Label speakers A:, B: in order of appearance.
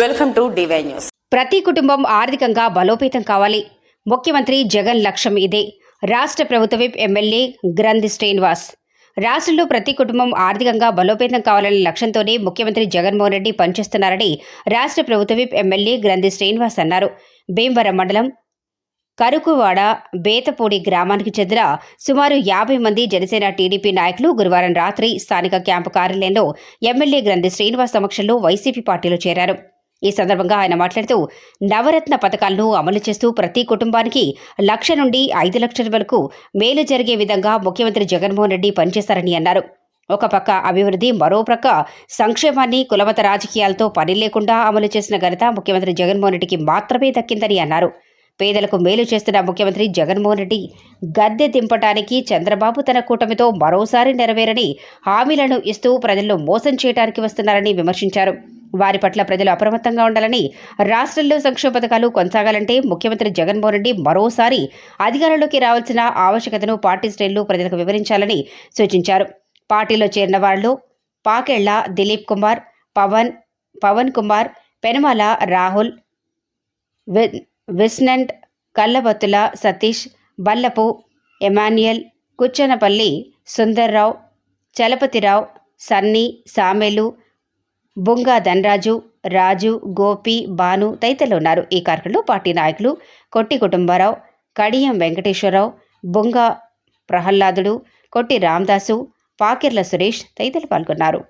A: Welcome to DY news
B: ప్రతి కుటుంబం ఆర్థికంగా బలోపేతం కావాలి. ముఖ్యమంత్రి జగన్ లక్ష్యం ఇదే. రాష్ట్ర ప్రభుత్వ విప్ ఎమ్మెల్యే గ్రంథి శ్రీనివాస్. రాష్ట్రంలో ప్రతి కుటుంబం ఆర్థికంగా బలోపేతం కావాలనే లక్ష్యంతోనే ముఖ్యమంత్రి జగన్మోహన్ రెడ్డి పనిచేస్తున్నారని రాష్ట్ర ప్రభుత్వ విప్ ఎమ్మెల్యే గ్రంథి శ్రీనివాస్ అన్నారు. భీమవరం మండలం కరుకువాడ బేతపూడి గ్రామానికి చెందిన సుమారు యాభై మంది జనసేన టీడీపీ నాయకులు గురువారం రాత్రి స్థానిక క్యాంపు కార్యాలయంలో ఎమ్మెల్యే గ్రంథి శ్రీనివాస్ సమక్షంలో వైసీపీ పార్టీలో చేరారు. ఈ సందర్భంగా ఆయన మాట్లాడుతూ నవరత్న పథకాలను అమలు చేస్తూ ప్రతి కుటుంబానికి లక్ష నుండి ఐదు లక్షల వరకు మేలు జరిగే విధంగా ముఖ్యమంత్రి జగన్మోహన్ రెడ్డి పనిచేశారని అన్నారు. ఒక పక్క అభివృద్ధి మరో ప్రక్క సంక్షేమాన్ని కులమత రాజకీయాలతో పని లేకుండా అమలు చేసిన ఘనత ముఖ్యమంత్రి జగన్మోహన్ రెడ్డికి మాత్రమే దక్కిందని అన్నారు. పేదలకు మేలు చేస్తున్న ముఖ్యమంత్రి జగన్మోహన్ రెడ్డి గద్దె దింపటానికి చంద్రబాబు తన కూటమితో మరోసారి నెరవేరని హామీలను ఇస్తూ ప్రజలను మోసం చేయడానికి వస్తున్నారని విమర్శించారు. వారి పట్ల ప్రజలు అప్రమత్తంగా ఉండాలని రాష్ట్రంలో సంక్షేమ పథకాలు కొనసాగాలంటే ముఖ్యమంత్రి జగన్మోహన్ రెడ్డి మరోసారి అధికారంలోకి రావాల్సిన ఆవశ్యకతను పార్టీ శ్రేణులు ప్రజలకు వివరించాలని సూచించారు. పార్టీలో చేరిన వాళ్ళు పాకెళ్ళ దిలీప్ కుమార్ పవన్ పవన్ కుమార్ పెనుమల రాహుల్ వి- విస్నంట్ Kallabattula Satish Ballapu Emmanuel Kuchanapalli Sundarrao Chalapathirao Sunny Samuel Bunga Dhanaraju Raju Gopi Bhanu తదితరులు ఉన్నారు. ఈ కార్యక్రమంలో పార్టీ నాయకులు కొట్టి కుటుంబారావు కడియం వెంకటేశ్వరరావు బుంగా ప్రహ్లాదుడు కొట్టి రామదాసు పాకిర్ల సురేష్ తదితరులు పాల్గొన్నారు.